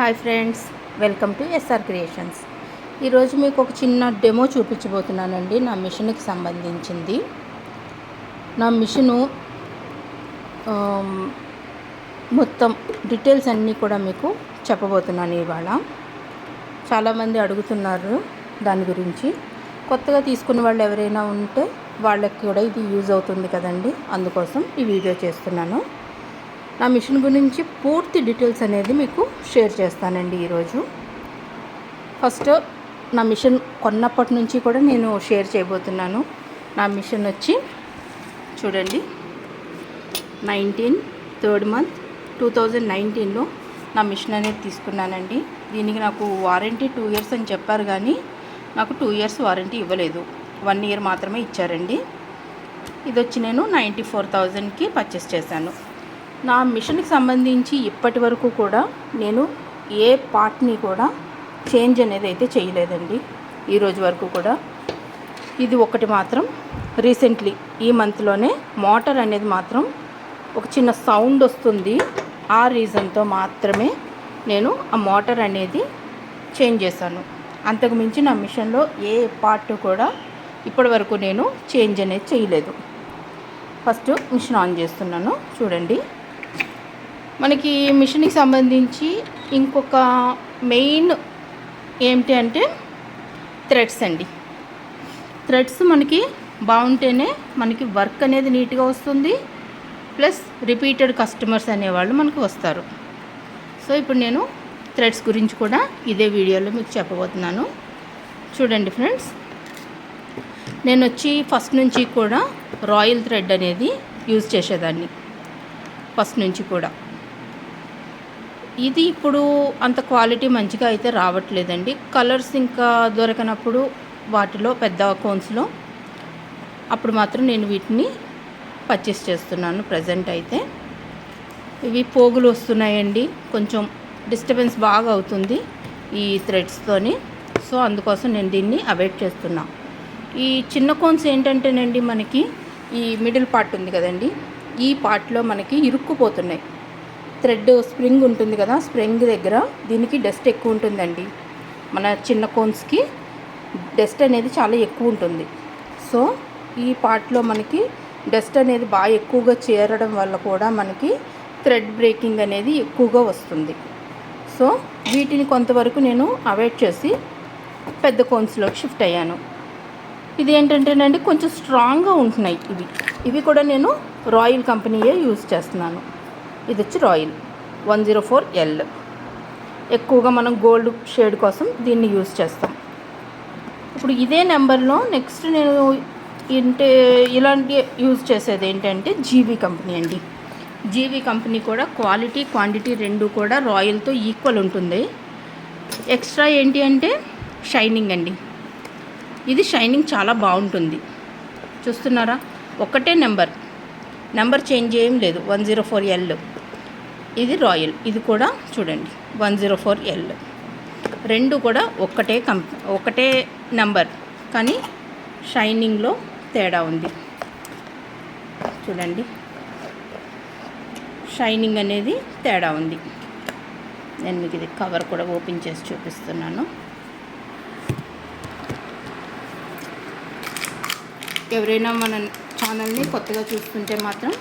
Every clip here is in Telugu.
Hi friends welcome to SR creations. ఈరోజు మీకు ఒక చిన్న డెమో చూపించబోతున్నానండి నా మిషన్కి సంబంధించింది. నా మిషను మొత్తం డీటెయిల్స్ అన్నీ కూడా మీకు చెప్పబోతున్నాను ఇవాళ. చాలామంది అడుగుతున్నారు దాని గురించి. కొత్తగా తీసుకున్న వాళ్ళు ఎవరైనా ఉంటే వాళ్ళకి కూడా ఇది యూజ్ అవుతుంది కదండి అందుకోసం ఈ వీడియో చేస్తున్నాను. నా మిషన్ గురించి పూర్తి డీటెయిల్స్ అనేది మీకు షేర్ చేస్తానండి ఈరోజు. ఫస్ట్ నా మిషన్ కొన్నప్పటి నుంచి కూడా నేను షేర్ చేయబోతున్నాను. నా మిషన్ వచ్చి చూడండి nineteen third month two thousand నైన్టీన్లో నా మిషన్ అనేది తీసుకున్నానండి. దీనికి నాకు వారంటీ టూ ఇయర్స్ అని చెప్పారు కానీ నాకు టూ ఇయర్స్ వారంటీ ఇవ్వలేదు. వన్ ఇయర్ మాత్రమే ఇచ్చారండి. ఇది వచ్చి నేను నైంటీ ఫోర్ థౌజండ్కి పర్చేస్ చేశాను. నా మిషన్కి సంబంధించి ఇప్పటి వరకు కూడా నేను ఏ పార్ట్ని కూడా చేంజ్ అనేది అయితే చేయలేదండి. ఈరోజు వరకు కూడా. ఇది ఒకటి మాత్రం రీసెంట్లీ ఈ మంత్లోనే మోటార్ అనేది మాత్రం ఒక చిన్న సౌండ్ వస్తుంది. ఆ రీజన్తో మాత్రమే నేను ఆ మోటార్ అనేది చేంజ్ చేశాను. అంతకుమించి నా మిషన్లో ఏ పార్ట్ కూడా ఇప్పటి వరకు నేను చేంజ్ అనేది చేయలేదు. ఫస్ట్ మిషన్ ఆన్ చేస్తున్నాను. చూడండి. మనకి మిషన్కి సంబంధించి ఇంకొక మెయిన్ ఏమిటి అంటే థ్రెడ్స్ అండి. థ్రెడ్స్ మనకి బాగుంటేనే మనకి వర్క్ అనేది నీట్గా వస్తుంది. ప్లస్ రిపీటెడ్ కస్టమర్స్ అనేవాళ్ళు మనకు వస్తారు. సో ఇప్పుడు నేను థ్రెడ్స్ గురించి కూడా ఇదే వీడియోలో మీకు చెప్పబోతున్నాను. చూడండి ఫ్రెండ్స్. నేను వచ్చి ఫస్ట్ నుంచి కూడా రాయల్ థ్రెడ్ అనేది యూజ్ చేసేదాన్ని. ఫస్ట్ నుంచి కూడా. ఇది ఇప్పుడు అంత క్వాలిటీ మంచిగా అయితే రావట్లేదండి. కలర్స్ ఇంకా దొరకనప్పుడు వాటిలో పెద్ద కోన్స్లో అప్పుడు మాత్రం నేను వీటిని పర్చేస్ చేస్తున్నాను ప్రజెంట్ అయితే. ఇవి పోగులు వస్తున్నాయండి. కొంచెం డిస్టర్బెన్స్ బాగా అవుతుంది ఈ థ్రెడ్స్తోని. సో అందుకోసం నేను దీన్ని అవాయిడ్ చేస్తున్నా. ఈ చిన్న కోన్స్ ఏంటంటేనండి మనకి ఈ మిడిల్ పార్ట్ ఉంది కదండి. ఈ పార్ట్లో మనకి ఇరుక్కుపోతున్నాయి. థ్రెడ్ స్ప్రింగ్ ఉంటుంది కదా స్ప్రింగ్ దగ్గర దీనికి డస్ట్ ఎక్కువ ఉంటుందండి. మన చిన్న కోన్స్కి డస్ట్ అనేది చాలా ఎక్కువ ఉంటుంది. సో ఈ పార్ట్లో మనకి డస్ట్ అనేది బాగా ఎక్కువగా చేరడం వల్ల కూడా మనకి థ్రెడ్ బ్రేకింగ్ అనేది ఎక్కువగా వస్తుంది. సో వీటిని కొంతవరకు నేను అవాయిడ్ చేసి పెద్ద కోన్స్లోకి షిఫ్ట్ అయ్యాను. ఇది ఏంటంటేనండి కొంచెం స్ట్రాంగ్గా ఉంటున్నాయి ఇవి. ఇవి కూడా నేను రాయల్ కంపెనీయే యూజ్ చేస్తున్నాను. ఇది వచ్చి royal. One zero four L. ఎక్కువగా మనం గోల్డ్ షేడ్ కోసం దీన్ని యూజ్ చేస్తాం. ఇప్పుడు ఇదే నెంబర్లో నెక్స్ట్ నేను ఇంటే ఇలాంటి యూజ్ చేసేది ఏంటంటే జీవీ కంపెనీ అండి. జీవీ కంపెనీ కూడా క్వాలిటీ క్వాంటిటీ రెండు కూడా రాయల్తో ఈక్వల్ ఉంటుంది. ఎక్స్ట్రా ఏంటి అంటే షైనింగ్ అండి. ఇది షైనింగ్ చాలా బాగుంటుంది. చూస్తున్నారా? ఒకటే నెంబర్. నెంబర్ చేంజ్ ఏం లేదు. One zero four L. ఇది రాయల్. ఇది కూడా చూడండి. One zero four L. రెండు కూడా ఒక్కటే కంప్ ఒకటే నెంబర్. కానీ షైనింగ్లో తేడా ఉంది. చూడండి. షైనింగ్ అనేది తేడా ఉంది. నేను మీకు ఇది కవర్ కూడా ఓపెన్ చేసి చూపిస్తున్నాను. ఎవరైనా మన ఛానల్ని కొత్తగా చూస్తుంటే మాత్రం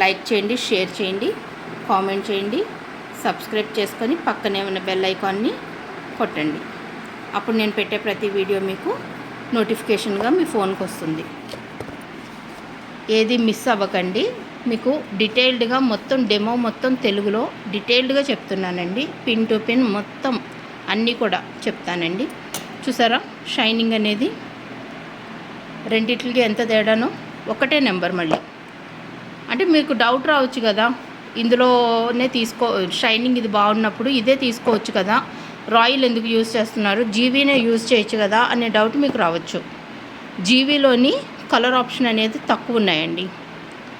లైక్ చేయండి షేర్ చేయండి కామెంట్ చేయండి సబ్స్క్రైబ్ చేసుకొని పక్కనే ఉన్న బెల్ ఐకాన్ని కొట్టండి. అప్పుడు నేను పెట్టే ప్రతి వీడియో మీకు నోటిఫికేషన్గా మీ ఫోన్కి వస్తుంది. ఏది మిస్ అవ్వకండి. మీకు డీటెయిల్డ్గా మొత్తం డెమో మొత్తం తెలుగులో డీటెయిల్డ్గా చెప్తున్నానండి. పిన్ టు పిన్ మొత్తం అన్నీ కూడా చెప్తానండి. చూసారా? షైనింగ్ అనేది రెండిట్లకి ఎంత తేడానో ఒకటే నెంబర్ మళ్ళీ. అంటే మీకు డౌట్ రావచ్చు కదా ఇందులోనే తీసుకో షైనింగ్ ఇది బాగున్నప్పుడు ఇదే తీసుకోవచ్చు కదా రాయల్ ఎందుకు యూజ్ చేస్తున్నారు జీవీనే యూజ్ చేయొచ్చు కదా అనే డౌట్ మీకు రావచ్చు. జీవీలోని కలర్ ఆప్షన్ అనేది తక్కువ ఉన్నాయండి.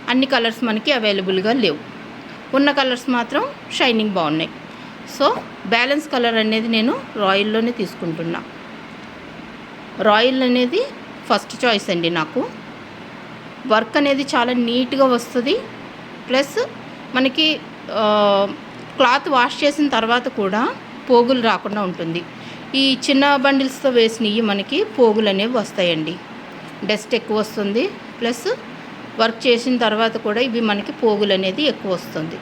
అన్ని కలర్స్ మనకి అవైలబుల్గా లేవు. ఉన్న కలర్స్ మాత్రం షైనింగ్ బాగున్నాయి. సో బ్యాలెన్స్ కలర్ అనేది నేను రాయల్లోనే తీసుకుంటున్నా. రాయల్ అనేది ఫస్ట్ చాయిస్ అండి నాకు. వర్క్ అనేది చాలా నీట్గా వస్తుంది. ప్లస్ మనకి క్లాత్ వాష్ చేసిన తర్వాత కూడా పోగులు రాకుండా ఉంటుంది. ఈ చిన్న బండిల్స్తో వేసినవి మనకి పోగులు అనేవి వస్తాయండి. డస్ట్ ఎక్కువ వస్తుంది. ప్లస్ వర్క్ చేసిన తర్వాత కూడా ఇవి మనకి పోగులు అనేది ఎక్కువ వస్తుంది.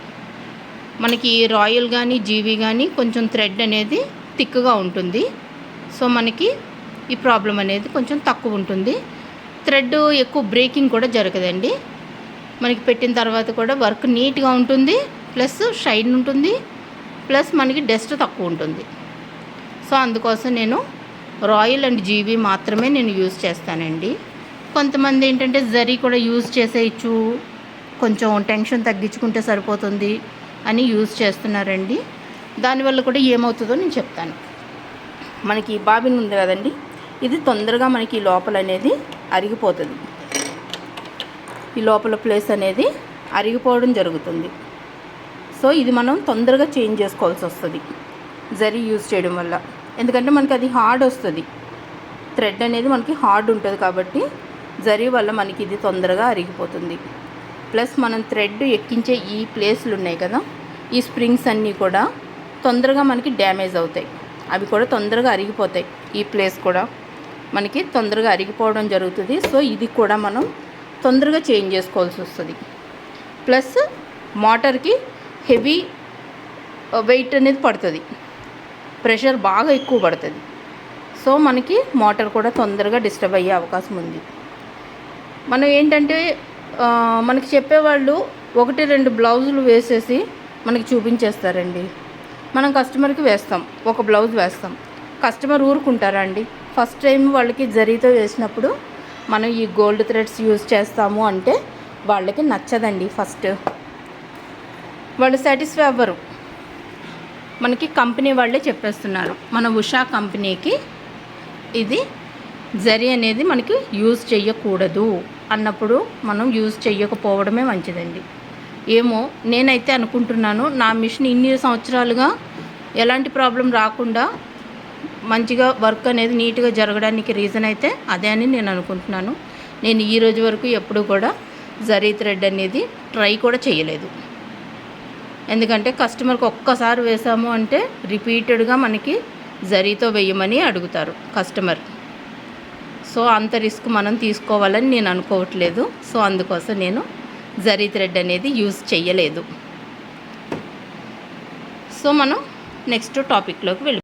మనకి రాయల్ కానీ జీవి కానీ కొంచెం థ్రెడ్ అనేది థిక్గా ఉంటుంది. సో మనకి ఈ ప్రాబ్లం అనేది కొంచెం తక్కువ ఉంటుంది. థ్రెడ్ ఎక్కువ బ్రేకింగ్ కూడా జరగదండి. మనకి పెట్టిన తర్వాత కూడా వర్క్ నీట్గా ఉంటుంది ప్లస్ షైన్ ఉంటుంది ప్లస్ మనకి డస్ట్ తక్కువ ఉంటుంది. సో అందుకోసం నేను రాయల్ అండ్ జీబీ మాత్రమే నేను యూజ్ చేస్తానండి. కొంతమంది ఏంటంటే జరీ కూడా యూజ్ చేసేయచ్చు కొంచెం టెన్షన్ తగ్గించుకుంటే సరిపోతుంది అని యూజ్ చేస్తున్నారండి. దానివల్ల కూడా ఏమవుతుందో నేను చెప్తాను. మనకి బాబిన్ ఉంది కదండి ఇది తొందరగా మనకి లోపల అనేది అరిగిపోతుంది. ఈ లోపల ప్లేస్ అనేది అరిగిపోవడం జరుగుతుంది. సో ఇది మనం తొందరగా చేంజ్ చేసుకోవాల్సి వస్తుంది. జరీ యూజ్ చేయడం వల్ల. ఎందుకంటే మనకి అది హార్డ్ వస్తుంది. థ్రెడ్ అనేది మనకి హార్డ్ ఉంటుంది కాబట్టి జరీ వల్ల మనకి ఇది తొందరగా అరిగిపోతుంది. ప్లస్ మనం థ్రెడ్ ఎక్కించే ఈ ప్లేస్లు ఉన్నాయి కదా ఈ స్ప్రింగ్స్ అన్నీ కూడా తొందరగా మనకి డ్యామేజ్ అవుతాయి. అవి కూడా తొందరగా అరిగిపోతాయి ఈ ప్లేస్ కూడా. మనకి తొందరగా అరిగిపోవడం జరుగుతుంది. సో ఇది కూడా మనం తొందరగా చేంజ్ చేసుకోవాల్సి వస్తుంది. ప్లస్ మోటార్కి హెవీ వెయిట్ అనేది పడుతుంది. ప్రెషర్ బాగా ఎక్కువ పడుతుంది. సో మనకి మోటార్ కూడా తొందరగా డిస్టర్బ్ అయ్యే అవకాశం ఉంది. మనం ఏంటంటే మనకి చెప్పేవాళ్ళు ఒకటి రెండు బ్లౌజులు వేసేసి మనకి చూపించేస్తారండి. మనం కస్టమర్కి వేస్తాం. ఒక బ్లౌజ్ వేస్తాం. కస్టమర్ ఊరుకుంటారండి. ఫస్ట్ టైం వాళ్ళకి జరీతో వేసినప్పుడు మనం ఈ గోల్డ్ థ్రెడ్స్ యూజ్ చేస్తాము అంటే వాళ్ళకి నచ్చదండి ఫస్ట్. వాళ్ళు సాటిస్ఫై అవ్వరు. మనకి కంపెనీ వాళ్ళే చెప్పేస్తున్నారు. మన ఉషా కంపెనీకి ఇది జరీ అనేది మనకి యూజ్ చేయకూడదు అన్నప్పుడు మనం యూజ్ చేయకపోవడమే మంచిదండి. ఏమో నేనైతే అనుకుంటున్నాను నా మిషన్ ఇన్ని సంవత్సరాలుగా ఎలాంటి ప్రాబ్లం రాకుండా మంచిగా వర్క్ అనేది నీట్గా జరగడానికి రీజన్ అయితే అదే అని నేను అనుకుంటున్నాను. నేను ఈ రోజు వరకు ఎప్పుడు కూడా జరీ థ్రెడ్ అనేది ట్రై కూడా చేయలేదు. ఎందుకంటే కస్టమర్కి ఒక్కసారి వేసాము అంటే రిపీటెడ్గా మనకి జరీతో వేయమని అడుగుతారు కస్టమర్. సో అంత రిస్క్ మనం తీసుకోవాలని నేను అనుకోవట్లేదు. సో అందుకోసం నేను జరీ థ్రెడ్ అనేది యూజ్ చేయలేదు. సో మనం నెక్స్ట్ టాపిక్లోకి వెళ్ళి